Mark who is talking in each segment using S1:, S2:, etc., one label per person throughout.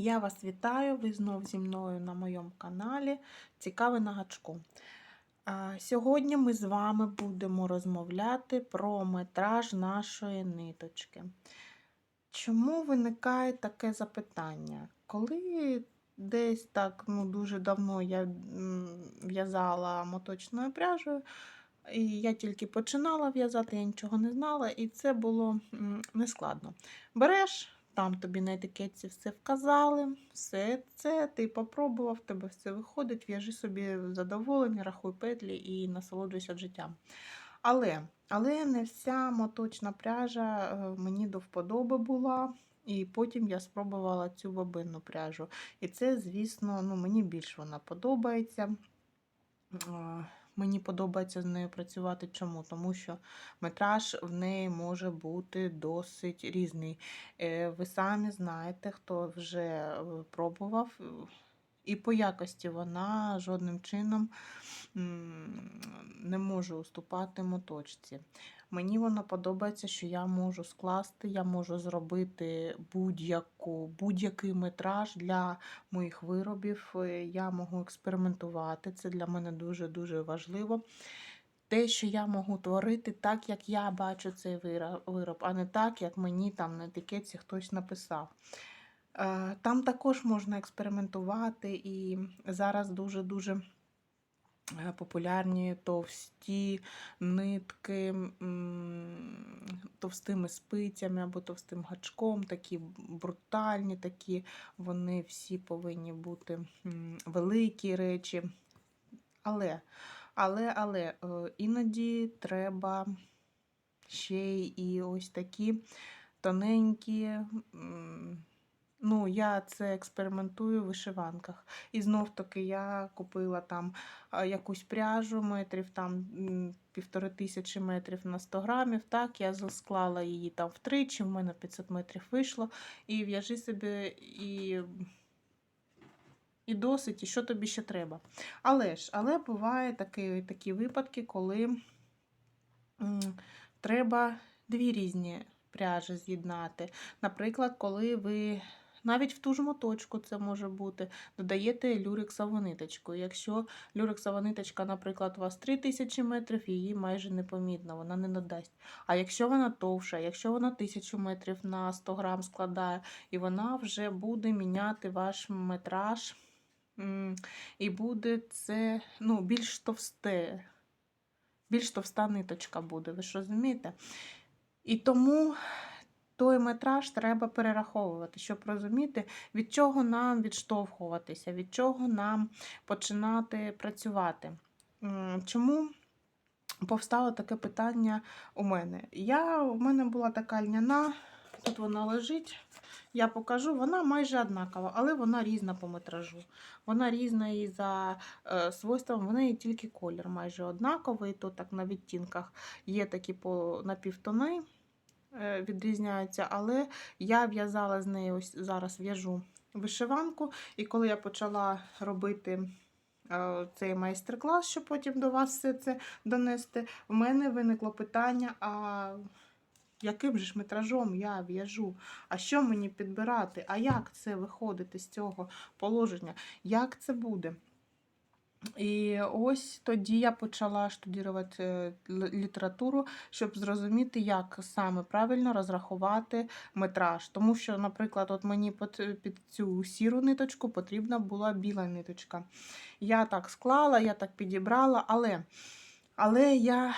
S1: Я вас вітаю, ви знов зі мною на моєму каналі Цікаве на гачку. Сьогодні ми з вами будемо розмовляти про метраж нашої ниточки. Чому виникає таке запитання? Коли десь так ну, дуже давно я в'язала моточною пряжею, і я тільки починала в'язати, я нічого не знала, і це було нескладно. Береш. Там тобі на етикетці все вказали, все це ти попробував, тебе все виходить, в'яжи собі задоволення, рахуй петлі і насолоджуйся життям. Але але не вся моточна пряжа е, мені до вподоби була, і потім я спробувала цю бобинну пряжу. І це, звісно, ну, мені більш вона подобається. Мені подобається з нею працювати. Чому? Тому що метраж в неї може бути досить різний. Е, ви самі знаєте, хто вже е, пробував, і по якості вона жодним чином не може уступати моточці. Мені воно подобається, що я можу скласти, я можу зробити будь-яку, будь-який метраж для моїх виробів. Е, я можу експериментувати. Це для мене дуже-дуже важливо. Те, що я можу творити так, як я бачу цей вироб, а не так, як мені там на етикетці хтось написав. Е, там також можна експериментувати, і зараз дуже-дуже. Е, популярні товсті нитки товстими спицями або товстим гачком, такі брутальні, такі вони всі повинні бути великі речі. Але, але, але е, іноді треба ще і ось такі тоненькі. Ну, я це експериментую в вишиванках. І знов таки я купила там якусь пряжу метрів, там півтори тисячі метрів на 100 грамів. Так, я засклала її там втричі, в мене 500 метрів вийшло. І в'яжи собі і. І досить, і що тобі ще треба. Але ж, але бувають такі такі випадки, коли треба дві різні пряжі з'єднати. Наприклад, коли ви навіть в ту ж моточку це може бути. Додаєте люрексову ниточку. Якщо люрексова ниточка, наприклад, у вас 3000 метрів, її майже непомітно, вона не надасть. А якщо вона товша, якщо вона 1000 метрів на 100 грам складає, і вона вже буде міняти ваш метраж, і буде це ну, більш товсте, більш товста ниточка буде, ви ж розумієте? І тому той метраж треба перераховувати, щоб розуміти, від чого нам відштовхуватися, від чого нам починати працювати. Чому повстало таке питання у мене? Я, У мене була така льняна, тут вона лежить. Я покажу, вона майже однакова, але вона різна по метражу. Вона різна і за е, свойством, в неї тільки колір майже однаковий, то так на відтінках є такі по напівтони. Е, відрізняються, але я в'язала з нею ось зараз в'яжу вишиванку, і коли я почала робити е, цей майстер-клас, щоб потім до вас все це донести, в мене виникло питання: а яким же ж метражом я в'яжу? А що мені підбирати? А як це виходити з цього положення? Як це буде? І ось тоді я почала штудувати е, літературу, щоб зрозуміти, як саме правильно розрахувати метраж. Тому що, наприклад, от мені під цю сіру ниточку потрібна була біла ниточка. Я так склала, я так підібрала, але, але я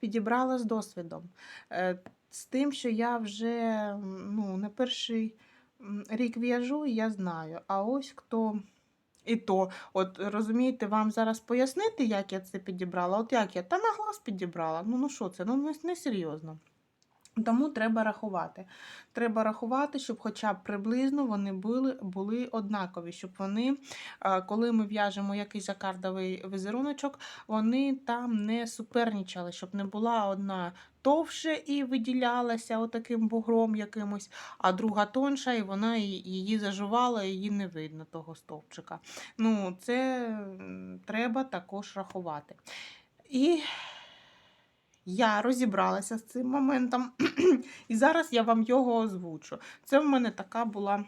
S1: підібрала з досвідом. Е, з тим, що я вже ну, не перший рік в'яжу, я знаю. А ось хто. І то, от розумієте, вам зараз пояснити, як я це підібрала? От як я? Та на глаз підібрала. Ну ну що це? Ну не, не серйозно. Тому треба рахувати. Треба рахувати, щоб хоча б приблизно вони були були однакові, щоб вони, коли ми в'яжемо якийсь закардовий візеруночок, вони там не суперничали, щоб не була одна товше і виділялася отаким бугром якимось, а друга тонша, і вона її зажувала, і її не видно того стовпчика. Ну, Це треба також рахувати. І я розібралася з цим моментом, і зараз я вам його озвучу. Це в мене така була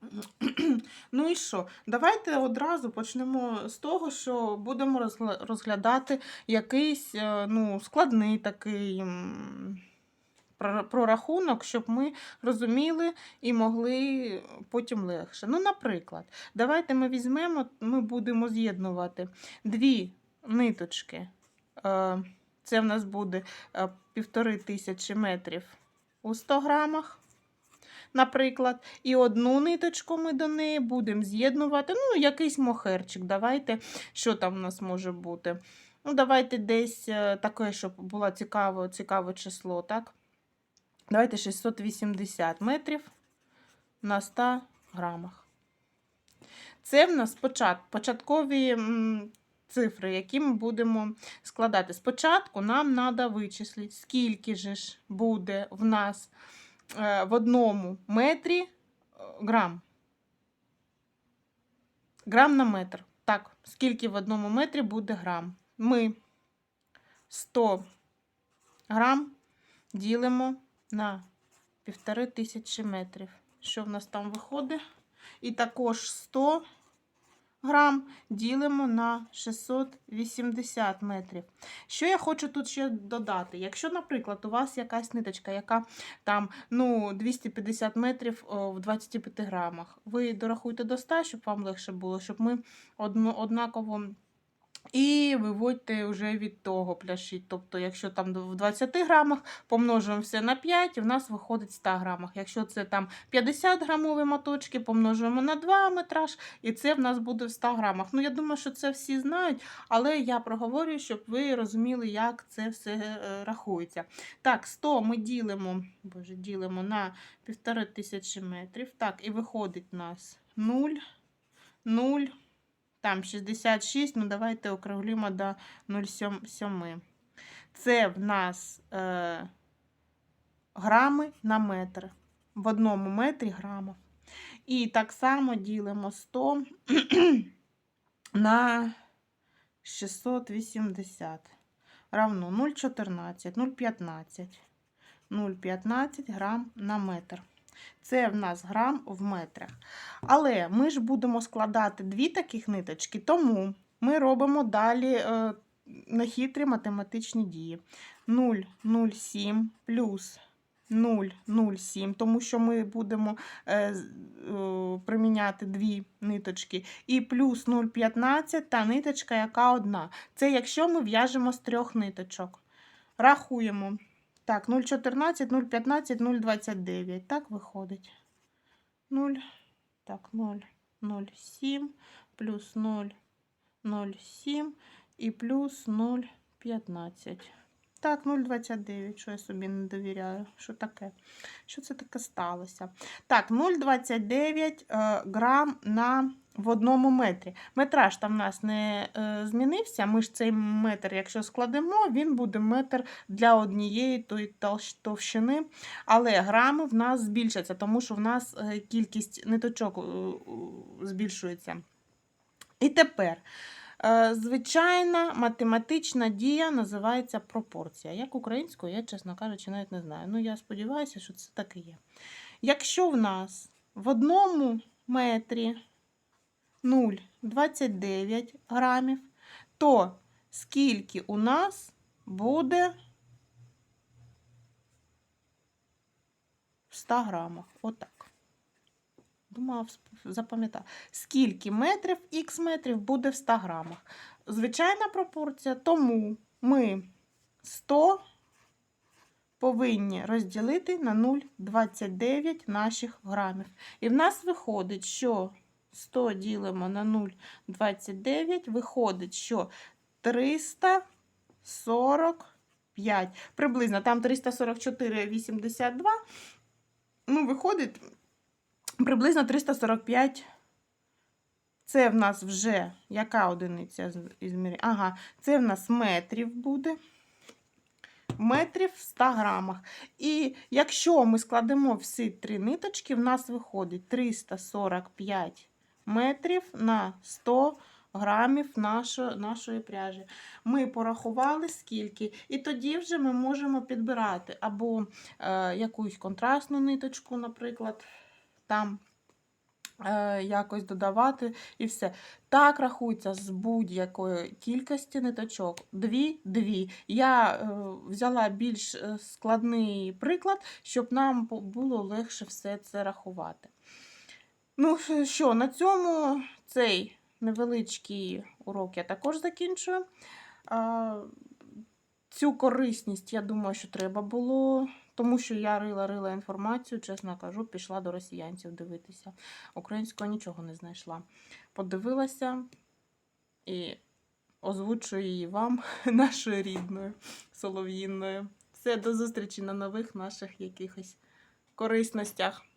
S1: Ну і що? Давайте одразу почнемо з того, що будемо розглядати якийсь е, ну, складний такий прорахунок, щоб ми розуміли і могли потім легше. Ну, наприклад, давайте ми візьмемо, ми будемо з'єднувати дві ниточки. Це в нас буде е, півтори тисячі метрів у 100 грамах наприклад, і одну ниточку ми до неї будемо з'єднувати. Ну, якийсь мохерчик. Давайте, що там у нас може бути? Ну, давайте десь е, таке, щоб було цікаве, цікаве число, так? Давайте 680 метрів на 100 грамах. Це в нас почат, початкові цифри, які ми будемо складати. Спочатку нам треба вичислити, скільки же ж буде в нас е, в одному метрі е, грам. Грам на метр. Так, скільки в одному метрі буде грам? Ми 100 грам ділимо на півтори тисячі метрів. Що в нас там виходить? І також 100 грам ділимо на 680 метрів. Що я хочу тут ще додати? Якщо, наприклад, у вас якась ниточка, яка там ну, 250 метрів в 25 грамах, ви дорахуйте до 100, щоб вам легше було, щоб ми однаково. І виводьте вже від того пляшіть. Тобто, якщо там в 20 грамах помножуємо все на 5, і в нас виходить 100 грамах. Якщо це там 50 грамові моточки, помножуємо на 2 метраж, і це в нас буде в 100 грамах. Ну, я думаю, що це всі знають, але я проговорюю, щоб ви розуміли, як це все е, рахується. Так, 100 ми ділимо, боже, ділимо на 1500 метрів. Так, і виходить у нас 0, 0. Там 66, ну давайте округлимо до 0,7. Це в нас е, грами на метр. В одному метрі грамів. І так само ділимо 100 на 680. Равно 0,14, 0,15. 0,15 грам на метр. Це в нас грам в метрах. Але ми ж будемо складати дві таких ниточки, тому ми робимо далі е, нехитрі математичні дії. 0,07 плюс 0,07, тому що ми будемо е, е, приміняти дві ниточки. І плюс 0,15 та ниточка, яка одна. Це якщо ми в'яжемо з трьох ниточок. Рахуємо. Так, 0,14, 0,15, 0,29. Так виходить. 0, так, 0, 0,7 плюс 0, 0,7 і плюс 0,15. Так, 0,29. Що я собі не довіряю? Що таке? Що це таке сталося? Так, 0,29 е, грам на в одному метрі. Метраж там в нас не е, змінився. Ми ж цей метр, якщо складемо, він буде метр для однієї тої товщини. Але грами в нас збільшаться, тому що в нас е, кількість ниточок е, збільшується. І тепер. Звичайна математична дія називається пропорція. Як українською, я, чесно кажучи, навіть не знаю. Ну, я сподіваюся, що це так і є. Якщо в нас в одному метрі 0,29 грамів, то скільки у нас буде в 100 грамах? Отак. Думала, запам'ятала. Скільки метрів, х метрів буде в 100 грамах? Звичайна пропорція, тому ми 100 повинні розділити на 0,29 наших грамів. І в нас виходить, що 100 ділимо на 0,29, виходить, що 345. Приблизно там 344,82. Ну, виходить приблизно 345. Це в нас вже яка одиниця з- ізміря? Ага, це в нас метрів буде. Метрів в 100 грамах. І якщо ми складемо всі три ниточки, в нас виходить 345 метрів на 100 грамів нашої, нашої пряжі. Ми порахували скільки, і тоді вже ми можемо підбирати або е, якусь контрастну ниточку, наприклад, там е, якось додавати і все. Так рахується з будь-якої кількості ниточок. Дві, дві. Я е, взяла більш е, складний приклад, щоб нам було легше все це рахувати. Ну, що, на цьому цей невеличкий урок я також закінчую. Цю корисність, я думаю, що треба було, тому що я рила-рила інформацію, чесно кажу, пішла до росіянців дивитися. Українського нічого не знайшла. Подивилася і озвучую її вам, нашою рідною солов'їною. Все, до зустрічі на нових наших якихось корисностях.